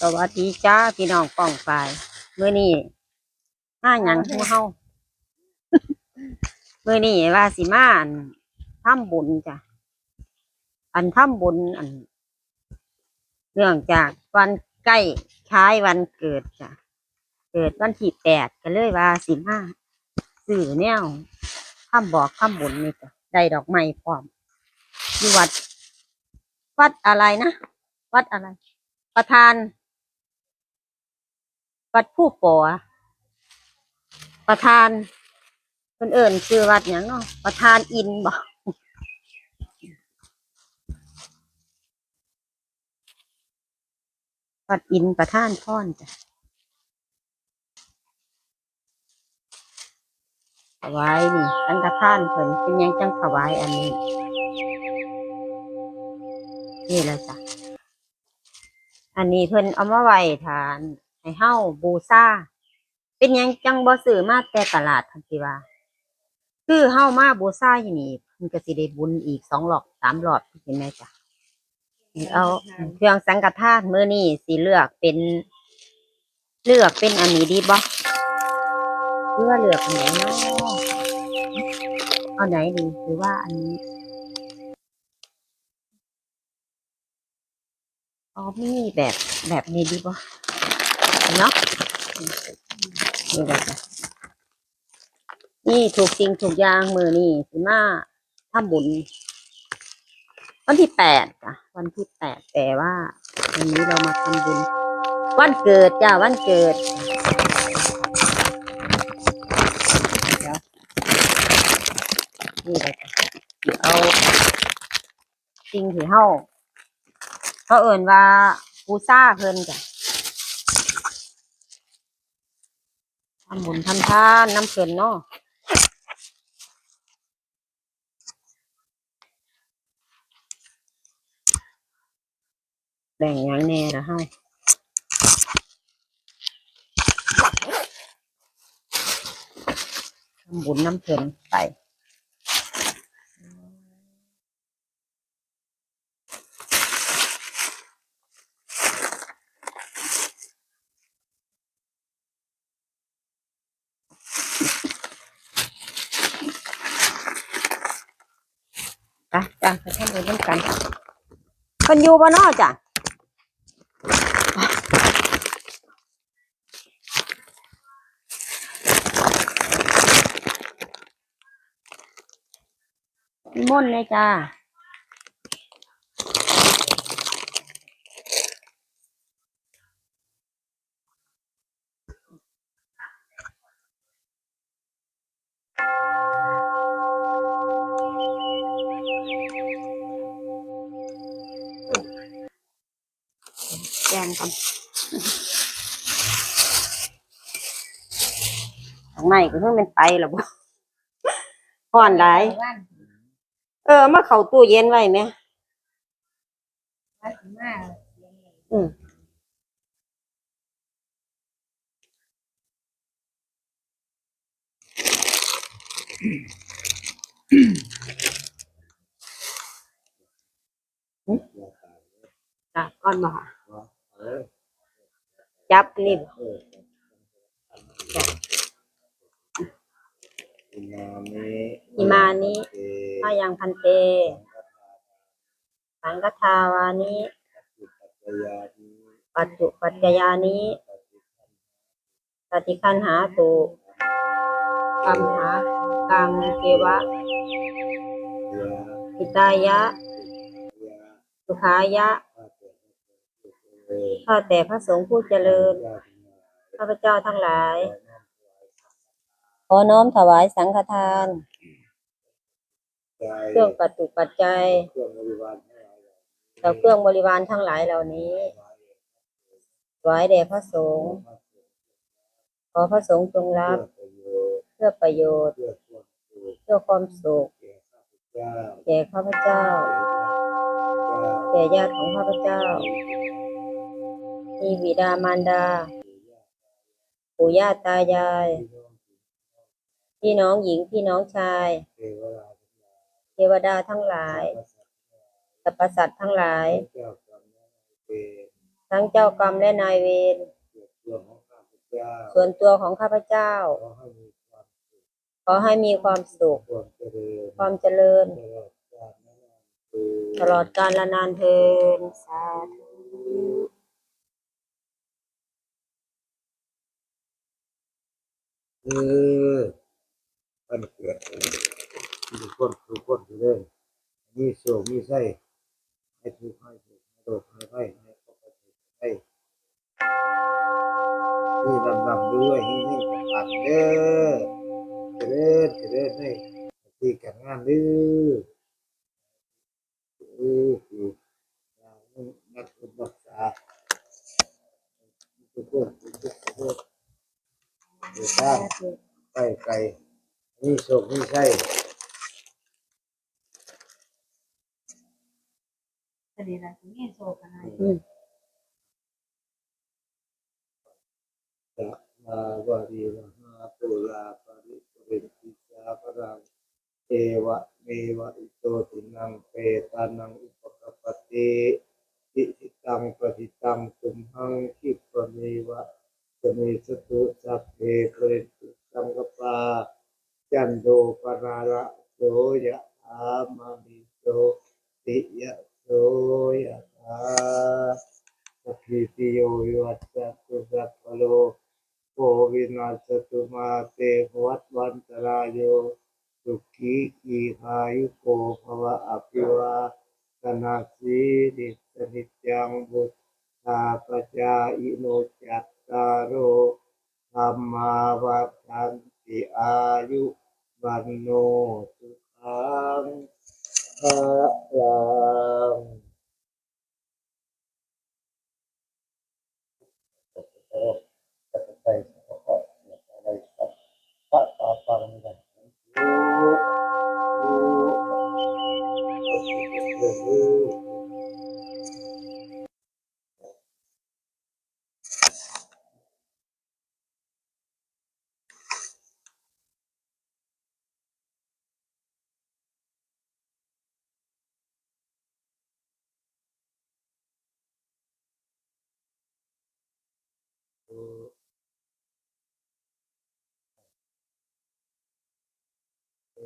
สวัสดีจ้าพี่น้องป้องปายเมื่อนี้ห้าหยังผู้เฮาเมื่อนี้ว่าสิมาอันทำบุญจ้ะอันทำบุญอัน เนื่องจากวันใกล้คล้ายวันเกิดจ้ะเกิดวันที่แปดก็เลยว่าสิมาสื่อแนวทำบอกทำบุญนี่จ้ะได้ดอกไม้พร้อมอยู่วัด วัดอะไรนะ วัดอะไร ประธาน วัดผู้ปอประธานเพิ่นเอิญชื่อวัดหยังเนาะประธานอินบ่วัดอินประธานพรจ้ะถวายนี่สังฆทานเพิ่นเป็นหยังจังถวายอันนี้ นี่แหละจ้ะอันนี้เพิ่นเอามาไว้ทาน ให้เฮาบูชาเป็นหยังจังบ่ซื้อมาแต่ตลาดทันทีว่า คือเฮามาบูชาอยู่นี่เพิ่นก็สิได้บุญอีกสองรอบสามรอบเห็นไหมจ๊ะเอาเครื่องสังฆทานมื้อนี้สิเลือกเป็น เลือกเป็นอันนี้ดีบ่หรือว่าเลือกอันไหนเนาะเอาไหนดีหรือว่าอันนี้อ๋อมีแบบแบบนี้ดีบ่ เนาะนี่แหละนี่ถูกจริงถูกยางมือนี่สิมาทำบุญ วันที่แปดจ้ะวันที่แปดแต่ว่าวันนี้เรามาทำบุญ วันเกิดจ้ะวันเกิดเดี๋ยวนี่แหละเอาจริงถือเฮาเขาเอ่นว่าปูซ่าเพิ่นจ้ะำบุญทำทานน้ำเกินเนาะแบ่งยังแน่ละให้ทำบุญน้ำเกินไป จ้ะจ้ะไปทำบุญน้ำกันคนอยู่บ่เนอจ้ะนิมนเลยจ้า แกงกันข้างในก็เพิ่งเป็นไปแล้วบ่ห่อนหลายวันเออ มาเข้าตู้เย็นไว้ไหมวันสิมาอืมจ้ะก้อนมา จับนี่บ่อิมามิอิมานิเตมายังพันเต สังฆทาวานิปัจจยานิปัจจุปัจจยานิปฏิคันหาตุกัมหากังเกวะยาหิตายะยาสุขายะข้าแต่พ ระสงฆ์ผู้เจริญข้าแต่พระสงฆ์ผู้เจริญญาติทั้งหลายข้าพเจ้าทั้งหลาย ขอน้อมถวายขอน้อมถวายสังฆทานใจเครื่องปัจจุปัจจัยเครื่องบริวารทั้งหลายต่อเครื่องบริวารทั้งหลายเหล่านี้ถวายแด่พระสงฆ์ขอพระสงฆ์จงรับ เพื่อประโยชน์ เพื่อประโยชน์เพื่อความสุขเพื่อความสุขแก่ข้าพเจ้าแก่ข้าพเจ้าแก่ญาติของข้าพเจ้า มีบิดามารดา ปู่ย่าตายาย พี่น้องหญิงพี่น้องชาย เทวดาทั้งหลายสรรพสัตว์ทั้งหลาย ทั้งเจ้ากรรมและนายเวร ส่วนตัวของข้าพเจ้า ขอให้มีความสุข ความสุขความเจริญ ตลอดกาลนานเทอญตลอดกาลละนานเทินสาธุ เออมันเกิดทุกคนทุกคนทุกเรื่องมีโศกมีไส้ให้ทุกข์ให้ทุกข์ให้โรคให้ไข้ให้ปกติให้มีลำลำด้วยให้ให้ปันเด้อเจริญเจริญให้ที่การงานเด้อเออคือนักรักษาทุกคนทุกคน ทุกคนเดือดร้อนไก่ไก่มีโศกมีไส้สดีนะมีโศกอะไรจะมาวารีวหาตุลาปริปุเรนติสาปรังเอวะเมวะอิโตตินังเปตานังอุปกปปติอิทิตังปฏิตังตุมหังคิปะเมวะสเมสตุสัพเพเปรนตุสังกปา จันโดปนาระโสยะธามามิโสติยะโสยะธา สัพพิติโ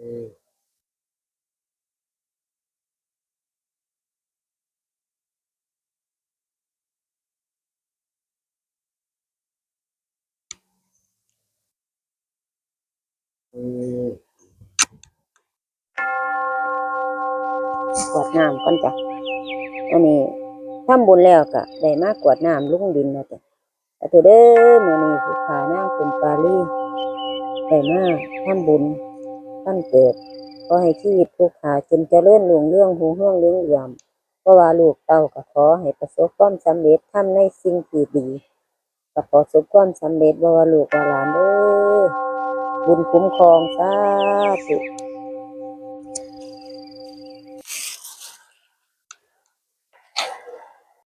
กวดน้ำก่อนจ้ะ อันนี้ทำบุญแล้วก็ได้มากกวดน้ำลุ่งดินนะจ้ะแต่ตัวเด้อมื้อนี้ผู้ขานางคุณปาลีได้มากทำบุญ ท่านเกิดขอให้ชีวิตผู้ขาจนเจริญรุ่งเรื่องหูเฮืองเรื่องเอี่ยมเพราะว่าลูกเต้าก็ขอให้ประสบความสำเร็จทำในสิ่งที่ดีก็ขอประสบความสำเร็จบ่ว่าลูกว่าหลานเด้อบุญคุ้มครองสาธุ